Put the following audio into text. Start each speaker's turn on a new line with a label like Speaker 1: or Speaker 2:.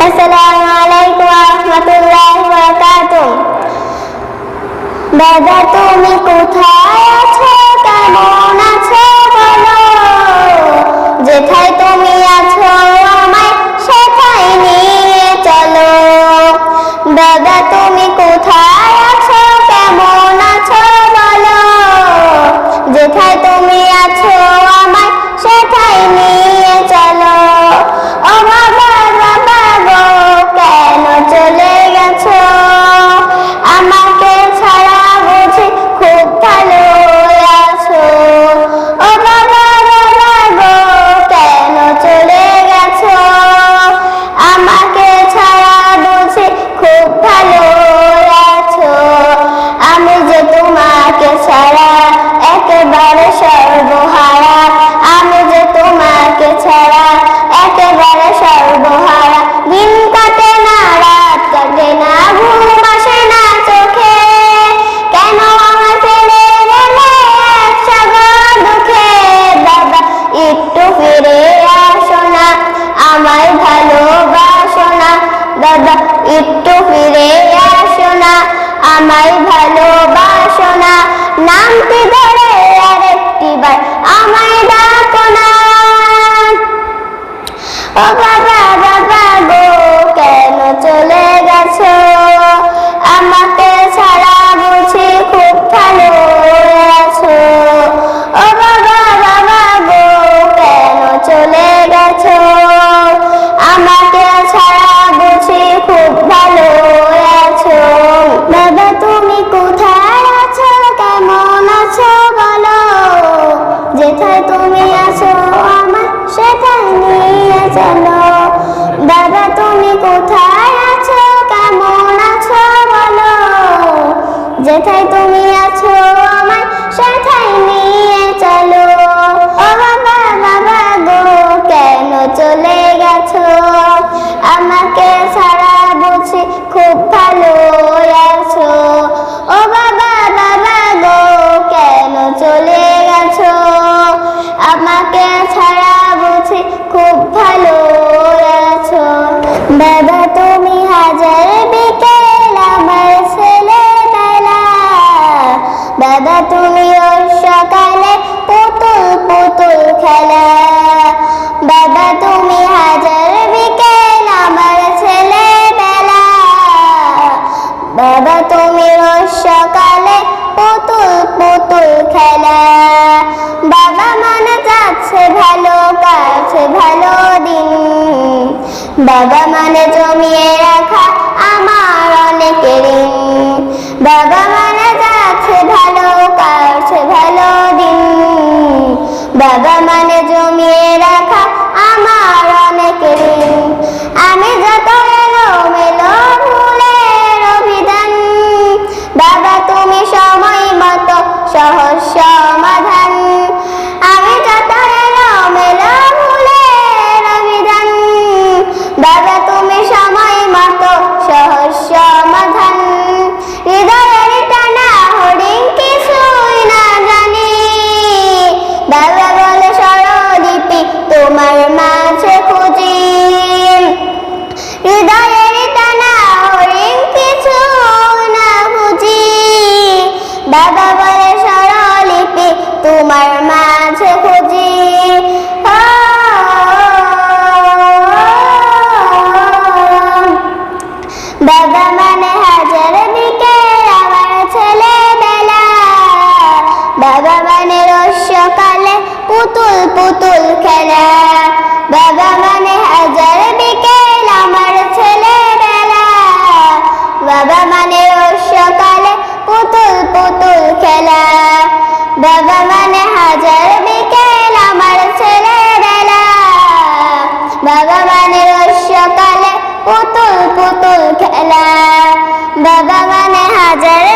Speaker 1: আসসালামু আলাইকুম ওয়া রাহমাতুল্লাহি ওয়া দাদা, তুমি কোথায় আছো? কেমন আছো বলো? যেথায় তুমি আছো, আমায় সেথায় নিয়ে চলো। দাদা, তুমি কোথায় আমায় ভালোবাসো না নামটি ধরে আরেকটি বার আমায় ডাকো না ও বাবা বাবা গো, কেন চলে গেছো? তুমি আছো, আমার সেথায় নিয়ে চলো। দাদা, তুমি কোথায় আছো? কেমন আছো বলো। যেথায় তুমি আছো আমার সেথায় নিয়ে চলো। ও বাবা বাবা গো, কেন চলে গেছো? আমাকে বাবা তুমি রোজ সকালে পুতুল পুতুল খেলা। বাবা মানা যাচ্ছে ভালো কাছে ভালো দিন। বাবা মানে জমিয়ে রাখা আমার অনেক ঋণ। বাবা বলে স্বরলিপি তোমার মাঝে খুঁজি। বাবা মানে হাজার দিকে আমার ছেলে বেলা বাবা মানে পুতুল পুতুল খেলা। বাবা মানে বাগানে হাজার বিকেল আমার ছেলেবেলা। বাগানে রস্যকালে পুতুল পুতুল খেলা। বাগানে হাজার